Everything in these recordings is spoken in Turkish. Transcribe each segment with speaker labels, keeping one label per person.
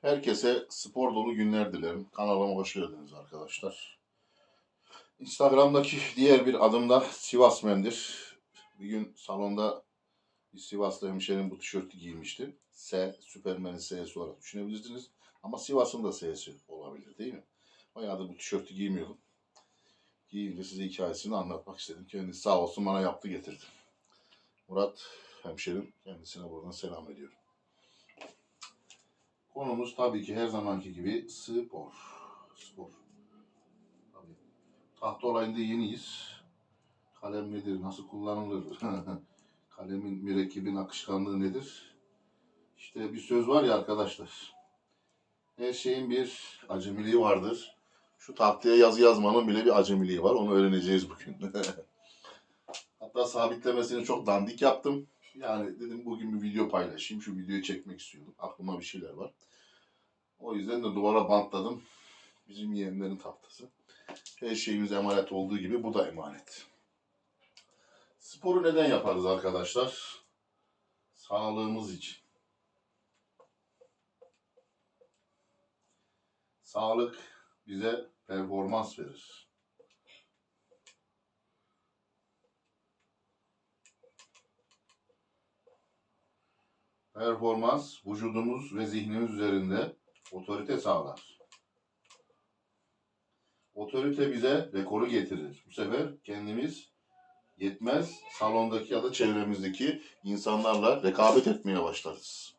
Speaker 1: Herkese spor dolu günler dilerim. Kanalıma hoş geldiniz arkadaşlar. Instagram'daki diğer bir adım da Sivas Mendir. Bir gün salonda bir Sivaslı hemşerim bu tişörtü giymişti. S, Süpermen'in S'si olarak düşünebilirsiniz. Ama Sivas'ın da S'si olabilir değil mi? Bayağıdır bu tişörtü giymiyordum. Giyince size hikayesini anlatmak istedim. Kendisi sağ olsun bana yaptı getirdi. Murat hemşerim kendisine buradan selam ediyorum. Konumuz tabii ki her zamanki gibi spor. Spor. Tabii. Tahta olayında yeniyiz. Kalem nedir, nasıl kullanılır? Kalemin, mürekkebin akışkanlığı nedir? İşte bir söz var ya arkadaşlar. Her şeyin bir acemiliği vardır. Şu tahtaya yazı yazmanın bile bir acemiliği var. Onu öğreneceğiz bugün. Hatta sabitlemesini çok dandik yaptım. Yani dedim bugün bir video paylaşayım. Şu videoyu çekmek istiyordum. Aklıma bir şeyler var. O yüzden de duvara bantladım. Bizim yeğenlerin tahtası. Her şeyimiz emanet olduğu gibi bu da emanet. Sporu neden yaparız arkadaşlar? Sağlığımız için. Sağlık bize performans verir. Performans vücudumuz ve zihnimiz üzerinde otorite sağlar. Otorite bize rekoru getirir. Bu sefer kendimiz yetmez salondaki ya da çevremizdeki insanlarla rekabet etmeye başlarız.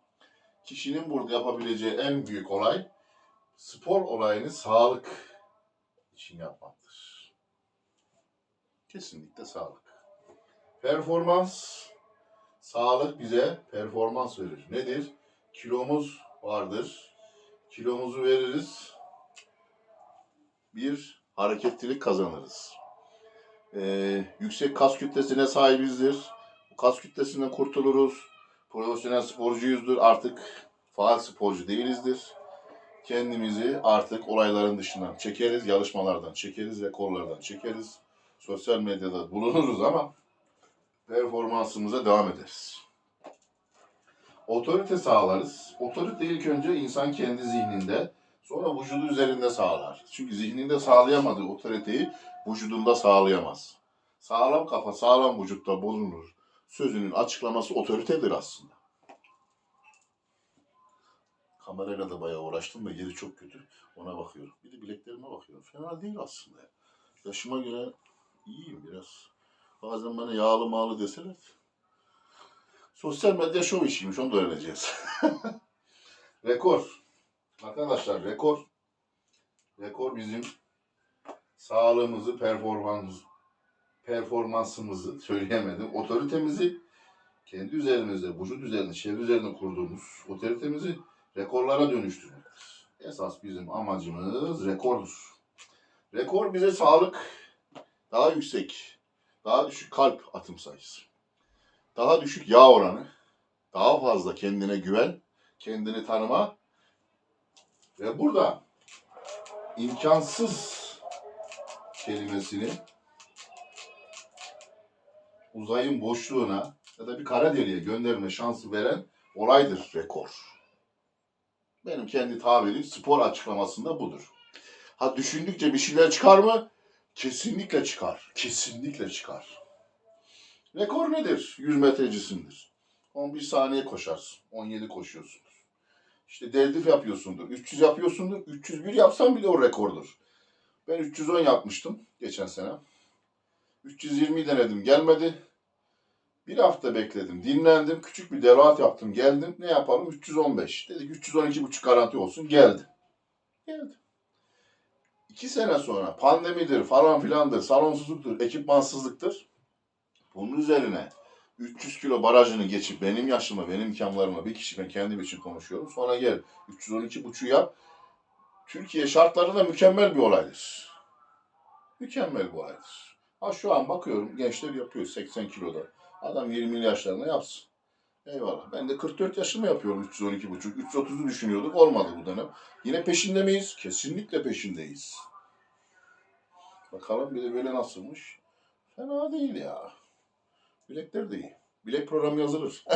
Speaker 1: Kişinin burada yapabileceği en büyük olay spor olayını sağlık için yapmaktır. Kesinlikle sağlık. Performans Sağlık bize performans verir. Nedir? Kilomuz vardır. Kilomuzu veririz. Bir hareketlilik kazanırız. Ee, yüksek kas kütlesine sahibizdir. Kas kütlesinden kurtuluruz. Profesyonel sporcuyuzdur. Artık faal sporcu değilizdir. Kendimizi artık olayların dışından çekeriz. Yarışmalardan çekeriz. Rekorlardan çekeriz. Sosyal medyada bulunuruz ama performansımıza devam ederiz. Otorite sağlarız. Otorite ilk önce insan kendi zihninde, sonra vücudu üzerinde sağlar. Çünkü zihninde sağlayamadığı otoriteyi vücudunda sağlayamaz. Sağlam kafa sağlam vücutta bulunur. Sözünün açıklaması otoritedir aslında. Kamerayla da bayağı uğraştım da yeri çok kötü. Ona bakıyorum. Bir de bileklerime bakıyorum. Fena değil aslında. Yaşıma göre iyiyim biraz. Bazen bana yağlı mağlı deseler. Sosyal medya şov işiymiş onu da öğreneceğiz. rekor. Arkadaşlar rekor. Rekor bizim sağlığımızı, performans, performansımızı söyleyemedim. Otoritemizi kendi üzerimizde, vücut üzerinde, çevre üzerinde kurduğumuz otoritemizi rekorlara dönüştürmektir. Esas bizim amacımız rekordur. Rekor bize sağlık daha yüksek, daha düşük kalp atım sayısı, daha düşük yağ oranı, daha fazla kendine güven, kendini tanıma ve burada imkansız kelimesini uzayın boşluğuna ya da bir kara deliğe gönderme şansı veren olaydır rekor. Benim kendi tabirim spor açıklamasında budur. Ha düşündükçe bir şeyler çıkar mı? Kesinlikle çıkar. Kesinlikle çıkar. Rekor nedir? 100 metrecisindir. 11 saniye koşarsın. 17 koşuyorsundur. İşte deadlift yapıyorsundur. 300 yapıyorsundur. 301 yapsan bile o rekordur. Ben 310 yapmıştım geçen sene. 320 denedim gelmedi. Bir hafta bekledim, dinlendim. Küçük bir derat yaptım, geldim. Ne yapalım? 315. Dedik 312,5 garanti olsun. Geldi. Geldi. İki sene sonra pandemidir falan filandır, salonsuzluktur, ekipmansızlıktır. Bunun üzerine 300 kilo barajını geçip benim yaşıma, benim imkanlarıma bir kişi ben kendim için konuşuyorum. Sonra gel 312,5 yap. Türkiye şartlarında mükemmel bir olaydır. Mükemmel bir olaydır. Ha şu an bakıyorum gençler yapıyor 80 kiloda. Adam 20 yaşlarında yapsın. Eyvallah. Ben de 44 yaşımda yapıyorum 312,5. 330'u düşünüyorduk. Olmadı bu dönem. Yine peşinde miyiz? Kesinlikle peşindeyiz. Bakalım bir de böyle nasılmış. Fena değil ya. Bilekler de iyi. Bilek programı yazılır.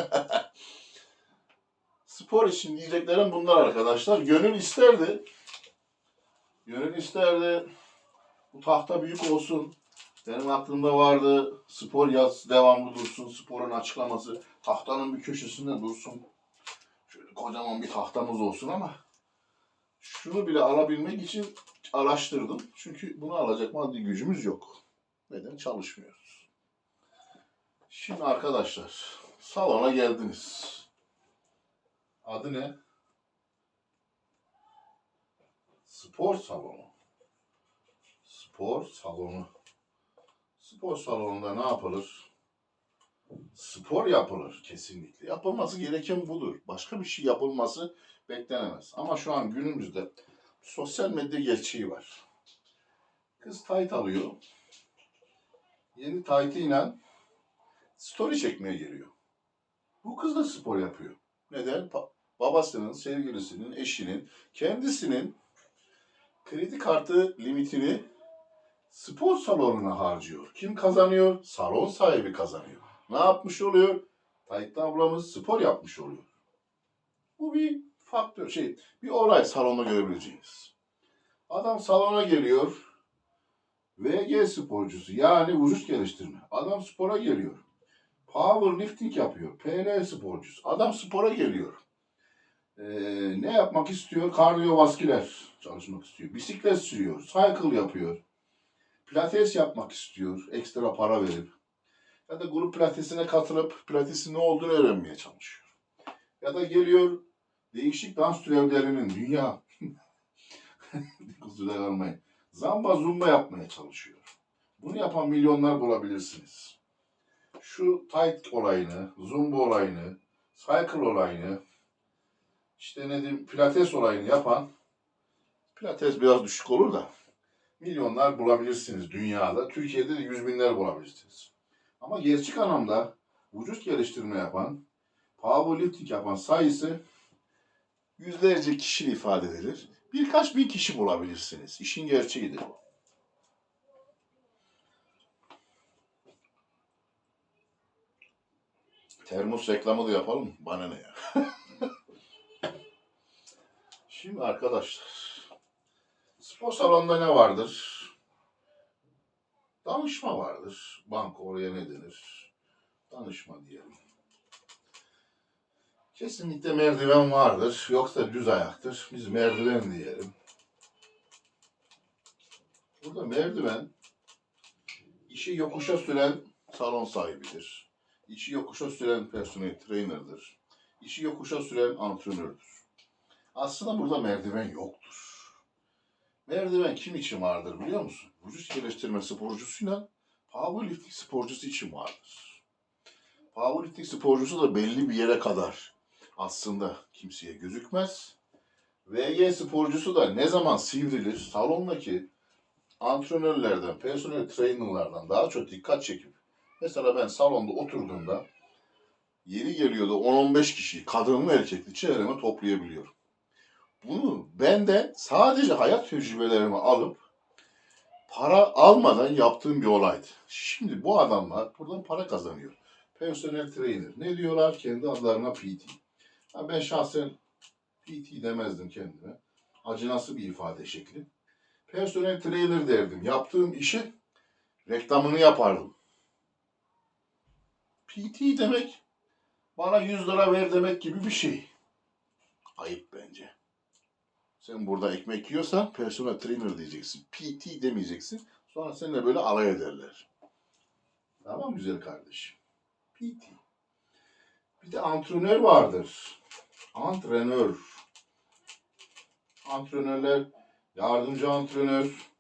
Speaker 1: Spor için diyeceklerim bunlar arkadaşlar. Gönül isterdi. Gönül isterdi. Bu tahta büyük olsun. Benim aklımda vardı. Spor yaz devamlı dursun. Sporun açıklaması tahtanın bir köşesinde dursun. Şöyle kocaman bir tahtamız olsun ama şunu bile alabilmek için araştırdım. Çünkü bunu alacak maddi gücümüz yok. Neden? Çalışmıyoruz. Şimdi arkadaşlar salona geldiniz. Adı ne? Spor salonu. Spor salonu. Spor salonunda ne yapılır? Spor yapılır kesinlikle. Yapılması gereken budur. Başka bir şey yapılması beklenemez. Ama şu an günümüzde sosyal medya gerçeği var. Kız tayt alıyor. Yeni taytıyla story çekmeye geliyor. Bu kız da spor yapıyor. Neden? Babasının, sevgilisinin, eşinin, kendisinin kredi kartı limitini spor salonuna harcıyor. Kim kazanıyor? Salon sahibi kazanıyor. Ne yapmış oluyor? Tayyip ablamız spor yapmış oluyor. Bu bir faktör, şey, bir olay salonda görebileceğiniz. Adam salona geliyor. VG sporcusu yani vücut geliştirme. Adam spora geliyor. Powerlifting yapıyor. PL sporcusu. Adam spora geliyor. Ee, ne yapmak istiyor? Kardiyovasküler çalışmak istiyor. Bisiklet sürüyor. Cycle yapıyor. Pilates yapmak istiyor. Ekstra para verip. Ya da grup pilatesine katılıp pilatesin ne olduğunu öğrenmeye çalışıyor. Ya da geliyor değişik dans türevlerinin dünya kusura kalmayın. Zamba zumba yapmaya çalışıyor. Bunu yapan milyonlar bulabilirsiniz. Şu tight olayını, zumba olayını, cycle olayını, işte ne diyeyim pilates olayını yapan pilates biraz düşük olur da milyonlar bulabilirsiniz dünyada. Türkiye'de de yüz binler bulabilirsiniz. Ama gerçek anlamda vücut geliştirme yapan, powerlifting yapan sayısı yüzlerce kişi ifade edilir. Birkaç bin kişi bulabilirsiniz. İşin gerçeğidir bu. Termos reklamı da yapalım. Bana ne ya? Şimdi arkadaşlar, spor salonunda ne vardır? Danışma vardır. Banka oraya ne denir? Danışma diyelim. Kesinlikle merdiven vardır. Yoksa düz ayaktır. Biz merdiven diyelim. Burada merdiven işi yokuşa süren salon sahibidir. İşi yokuşa süren personel trainer'dır. İşi yokuşa süren antrenördür. Aslında burada merdiven yoktur. Merdiven kim için vardır biliyor musun? Vücut geliştirme sporcusuyla powerlifting sporcusu için vardır. Powerlifting sporcusu da belli bir yere kadar aslında kimseye gözükmez. VG sporcusu da ne zaman sivrilir salondaki antrenörlerden, personel trainerlardan daha çok dikkat çekip mesela ben salonda oturduğumda yeri geliyordu 10-15 kişi kadınlı erkekli çevreme toplayabiliyorum. Bunu benden sadece hayat tecrübelerimi alıp para almadan yaptığım bir olaydı. Şimdi bu adamlar buradan para kazanıyor. Personel trainer. Ne diyorlar? Kendi adlarına PT. Ha ben şahsen PT demezdim kendime. Acınası bir ifade şekli. Personel trainer derdim. Yaptığım işi reklamını yapardım. PT demek bana 100 lira ver demek gibi bir şey. Ayıp bence. Sen burada ekmek yiyorsan personal trainer diyeceksin. PT demeyeceksin. Sonra seninle böyle alay ederler. Tamam güzel kardeşim. PT. Bir de antrenör vardır. Antrenör. Antrenörler, yardımcı antrenör,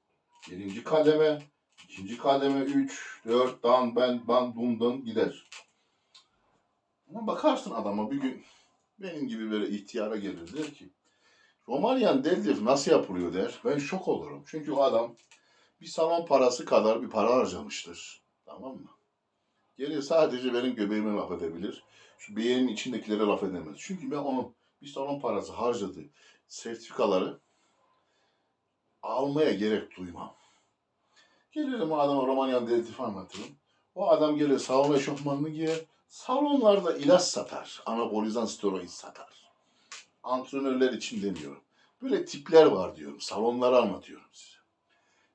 Speaker 1: birinci kademe, ikinci kademe, üç, dört, dan, ben, ban, dum, dun gider. Ama bakarsın adama bir gün benim gibi böyle ihtiyara gelir der ki Romanyan deadlift nasıl yapılıyor der. Ben şok olurum. Çünkü adam bir salon parası kadar bir para harcamıştır. Tamam mı? Gelir sadece benim göbeğime laf edebilir. Şu beğenin içindekilere laf edemez. Çünkü ben onun bir salon parası harcadığı sertifikaları almaya gerek duymam. Gelirim o adama Romanyan deadlift anlatırım. O adam gelir salon eşofmanını giyer. Salonlarda ilaç satar. Anabolizan steroid satar. Antrenörler için demiyorum. Böyle tipler var diyorum. Salonları anlatıyorum size.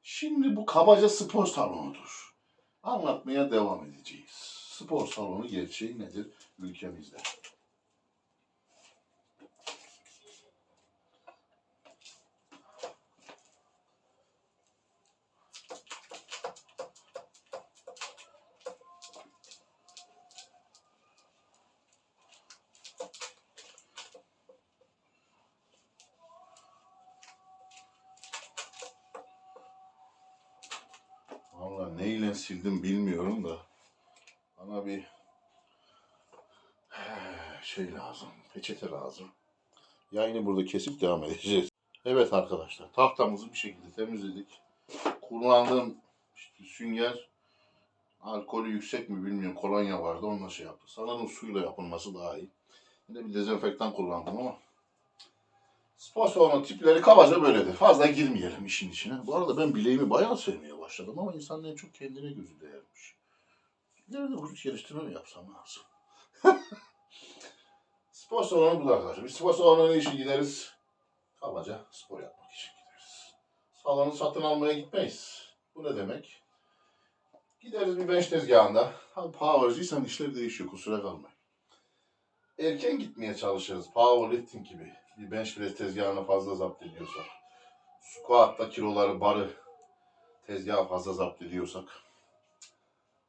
Speaker 1: Şimdi bu kabaca spor salonudur. Anlatmaya devam edeceğiz. Spor salonu gerçeği nedir ülkemizde? Sildim bilmiyorum da bana bir şey lazım, peçete lazım. Yayını burada kesip devam edeceğiz. Evet arkadaşlar, tahtamızı bir şekilde temizledik. Kullandığım işte sünger alkolü yüksek mi bilmiyorum. Kolonya vardı, onunla şey yaptı. Sanırım suyla yapılması daha iyi. Yine bir dezenfektan kullandım ama Spor salonu tipleri kabaca böyledir. Fazla girmeyelim işin içine. Bu arada ben bileğimi bayağı sevmeye başladım ama insanın en çok kendine gözü değermiş. Nerede vücut geliştirme mi yapsam lazım? spor salonu bu arkadaşlar. Biz spor salonuna ne için gideriz? Kabaca spor yapmak için gideriz. Salonu satın almaya gitmeyiz. Bu ne demek? Gideriz bir bench tezgahında. Tabii powercıysan işler değişiyor kusura kalmayın. Erken gitmeye çalışırız. Powerlifting gibi. Bench press tezgahını fazla zapt ediyorsak. Squat'ta kiloları barı tezgahı fazla zapt ediyorsak.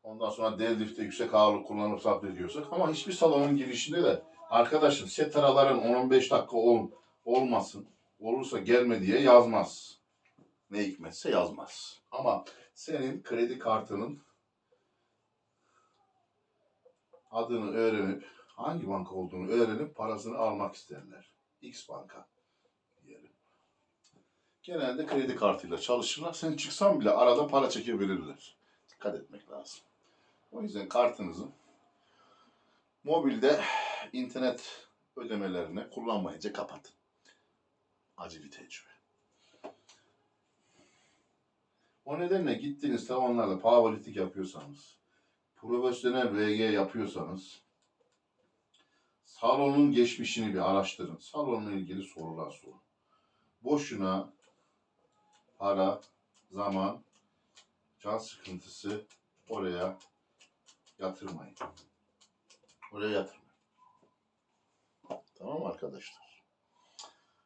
Speaker 1: Ondan sonra deadlift'te yüksek ağırlık kullanıp zapt ediyorsak. Ama hiçbir salonun girişinde de arkadaşım set araların 10-15 dakika ol, olmasın. Olursa gelme diye yazmaz. Ne hikmetse yazmaz. Ama senin kredi kartının adını öğrenip hangi banka olduğunu öğrenip parasını almak isterler. X banka diyelim. Genelde kredi kartıyla çalışırlar. Sen çıksan bile arada para çekebilirler. Dikkat etmek lazım. O yüzden kartınızı mobilde internet ödemelerini kullanmayınca kapatın. Acı bir tecrübe. O nedenle gittiğiniz tavanlarda powerlifting yapıyorsanız, profesyonel VG yapıyorsanız, salonun geçmişini bir araştırın. Salonla ilgili sorular sorun. Boşuna para, zaman, can sıkıntısı oraya yatırmayın. Oraya yatırmayın. Tamam arkadaşlar?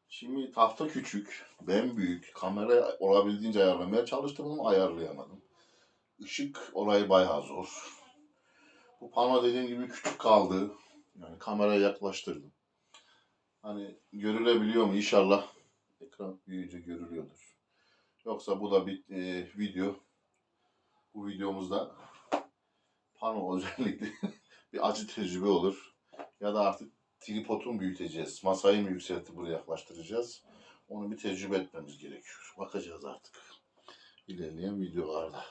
Speaker 1: Şimdi tahta küçük, ben büyük, kamera olabildiğince ayarlamaya çalıştım ama ayarlayamadım. Işık olayı bayağı zor. Bu pano dediğim gibi küçük kaldı. Yani kameraya yaklaştırdım. Hani görülebiliyor mu? İnşallah ekran büyüyünce görülüyordur. Yoksa bu da bir e, video. Bu videomuzda pano özellikle bir acı tecrübe olur. Ya da artık tripodu mu büyüteceğiz? Masayı mı yükseltip buraya yaklaştıracağız? Onu bir tecrübe etmemiz gerekiyor. Bakacağız artık. İlerleyen videolarda.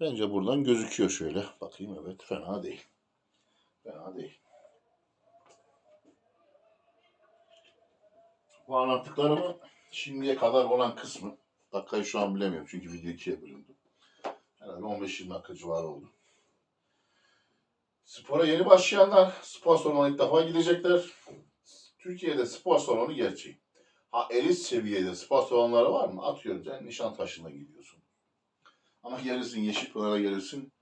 Speaker 1: Bence buradan gözüküyor şöyle. Bakayım evet fena değil. Fena değil. Bu anlattıklarımı şimdiye kadar olan kısmı dakikayı şu an bilemiyorum çünkü video ikiye bölündü. Herhalde 15-20 dakika civarı oldu. Spora yeni başlayanlar spor salonuna ilk defa gidecekler. Türkiye'de spor salonu gerçeği. Ha elit seviyede spor salonları var mı? Atıyorum sen Nişantaşı'na gidiyorsun. Ama gelirsin Yeşilpınar'a gelirsin.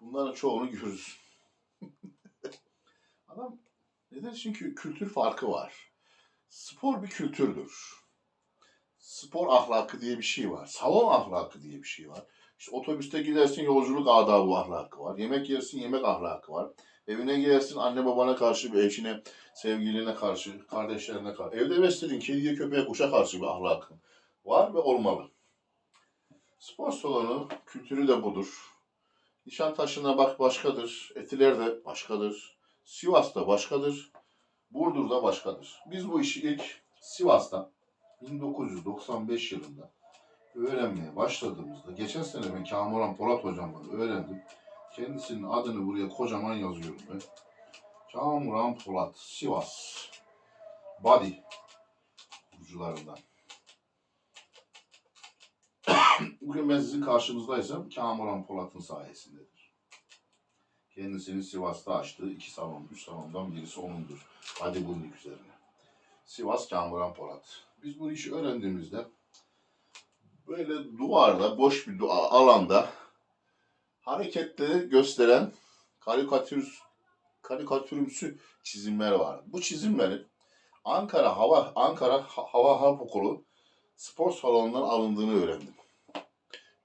Speaker 1: Bunların çoğunu görürsün. Adam neden? Çünkü kültür farkı var. Spor bir kültürdür. Spor ahlakı diye bir şey var. Salon ahlakı diye bir şey var. İşte otobüste gidersin yolculuk adabı ahlakı var. Yemek yersin yemek ahlakı var. Evine girersin anne babana karşı, bir eşine, sevgiline karşı, kardeşlerine karşı. Evde beslediğin kediye, köpeğe, kuşa karşı bir ahlakın var ve olmalı. Spor salonu kültürü de budur. Nişantaşı'na bak başkadır. Etiler'de başkadır. Sivas'ta başkadır. Burdur'da başkadır. Biz bu işi ilk Sivas'ta 1995 yılında öğrenmeye başladığımızda, geçen sene ben Kamuran Polat hocamdan öğrendim. Kendisinin adını buraya kocaman yazıyorum ben. Kamuran Polat, Sivas. Body burcularından. Bugün ben sizin karşınızdaysam Kamuran Polat'ın sayesindedir. Kendisini Sivas'ta açtığı iki salon, üç salondan birisi onundur. Bodybuilding üzerine. Sivas Kamuran Polat. Biz bu işi öğrendiğimizde böyle duvarda, boş bir alanda hareketleri gösteren karikatür karikatürümsü çizimler var. Bu çizimlerin Ankara Hava Ankara Ha- Hava Harp Okulu spor salonundan alındığını öğrendim.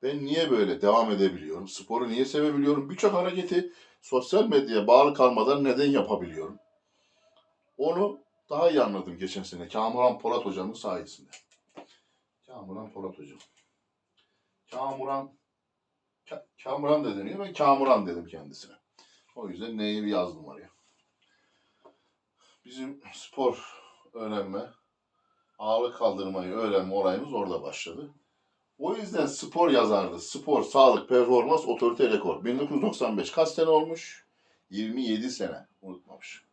Speaker 1: Ben niye böyle devam edebiliyorum? Sporu niye sevebiliyorum? Birçok hareketi sosyal medyaya bağlı kalmadan neden yapabiliyorum? Onu daha iyi anladım geçen sene. Kamuran Polat hocamın sayesinde. Kamuran Polat hocam. Kamuran Ka- Kamuran da deniyor. Ben Kamuran dedim kendisine. O yüzden neyi yazdım oraya. Bizim spor öğrenme, ağırlık kaldırmayı öğrenme olayımız orada başladı. O yüzden spor yazardı. Spor, sağlık, performans, otorite, rekor. 1995 kaç sene olmuş? 27 sene. Unutmamış.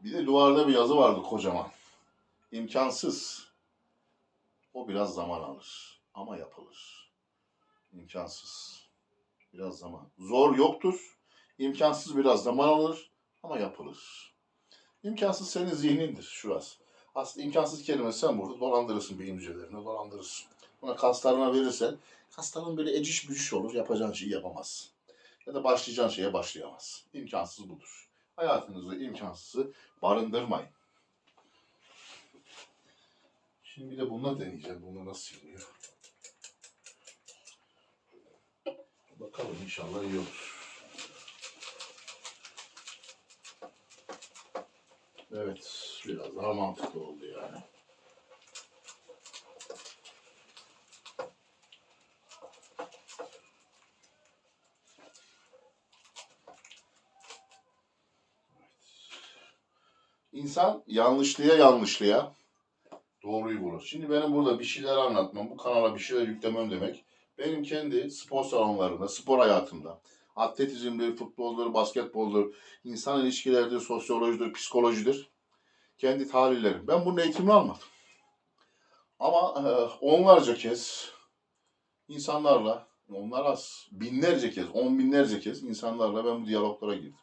Speaker 1: Bir de duvarda bir yazı vardı kocaman. İmkansız. O biraz zaman alır. Ama yapılır. İmkansız. Biraz zaman. Zor yoktur. İmkansız biraz zaman alır. Ama yapılır. İmkansız senin zihnindir şurası. Aslında imkansız kelimesi sen burada dolandırırsın beyin hücrelerini, dolandırırsın. Buna kaslarına verirsen, kasların böyle eciş bücüş olur, yapacağın şeyi yapamazsın. Ya da başlayacağın şeye başlayamazsın. İmkansız budur. Hayatınızda imkansızı barındırmayın. Şimdi bir de bununla deneyeceğim. Bununla nasıl yapılıyor? Bakalım inşallah iyi olur. Evet, biraz daha mantıklı oldu yani. İnsan yanlışlığa yanlışlığa doğruyu bulur. Şimdi benim burada bir şeyler anlatmam, bu kanala bir şeyler yüklemem demek. Benim kendi spor salonlarında, spor hayatımda, atletizmdir, futboldur, basketboldur, insan ilişkileridir, sosyolojidir, psikolojidir. Kendi tahlillerim. Ben bunun eğitimini almadım. Ama e, onlarca kez insanlarla, onlar az, binlerce kez, on binlerce kez insanlarla ben bu diyaloglara girdim.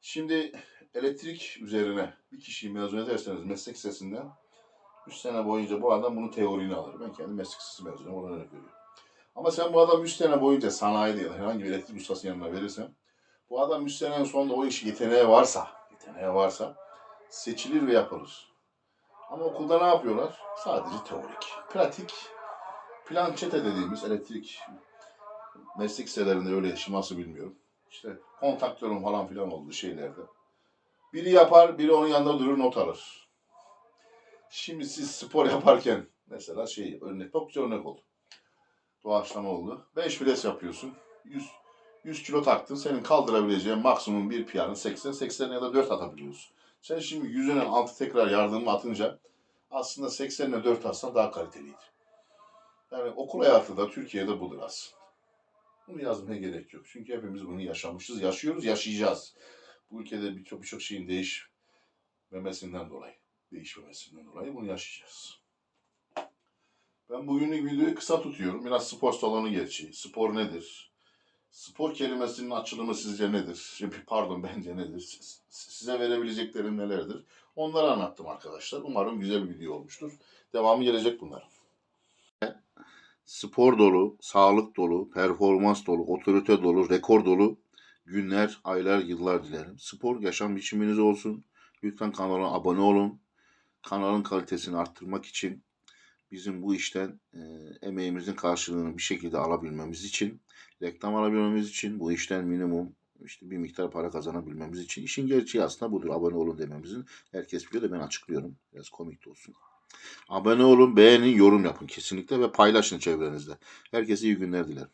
Speaker 1: Şimdi elektrik üzerine bir kişiyi mezun ederseniz meslek lisesinden 3 sene boyunca bu adam bunun teorini alır. Ben kendi meslek lisesi mezunuyum, ona örnek veriyorum. Ama sen bu adam 3 sene boyunca sanayide ya da herhangi bir elektrik ustasının yanına verirsen bu adam 3 senenin sonunda o iş yeteneği varsa, yeteneği varsa seçilir ve yapılır. Ama okulda ne yapıyorlar? Sadece teorik. Pratik, plançete dediğimiz elektrik meslek liselerinde öyle yaşaması bilmiyorum. İşte kontaktörün falan filan olduğu şeylerde. Biri yapar, biri onun yanında durur not alır. Şimdi siz spor yaparken mesela şey örnek, çok güzel örnek oldu. Doğaçlama oldu. 5 pres yapıyorsun. 100, 100 kilo taktın. Senin kaldırabileceğin maksimum bir piyanın 80, 80 ya da 4 atabiliyorsun. Sen şimdi yüzüne altı tekrar yardımı atınca aslında 80 ile 4 atsan daha kaliteliydi. Yani okul hayatı da Türkiye'de budur aslında. Bunu yazmaya gerek yok. Çünkü hepimiz bunu yaşamışız, yaşıyoruz, yaşayacağız. Bu ülkede birçok birçok şeyin değişmemesinden dolayı, değişmemesinden dolayı bunu yaşayacağız. Ben bugünlük videoyu kısa tutuyorum. Biraz spor salonu gerçeği. Spor nedir? Spor kelimesinin açılımı sizce nedir? Pardon bence nedir? Siz- Size verebileceklerim nelerdir? Onları anlattım arkadaşlar. Umarım güzel bir video olmuştur. Devamı gelecek bunlar. Spor dolu, sağlık dolu, performans dolu, otorite dolu, rekor dolu günler, aylar, yıllar dilerim. Spor yaşam biçiminiz olsun. Lütfen kanala abone olun. Kanalın kalitesini arttırmak için bizim bu işten e, emeğimizin karşılığını bir şekilde alabilmemiz için, reklam alabilmemiz için, bu işten minimum işte bir miktar para kazanabilmemiz için işin gerçeği aslında budur. Abone olun dememizin. Herkes biliyor da ben açıklıyorum. Biraz komik de olsun. Abone olun, beğenin, yorum yapın kesinlikle ve paylaşın çevrenizde. Herkese iyi günler dilerim.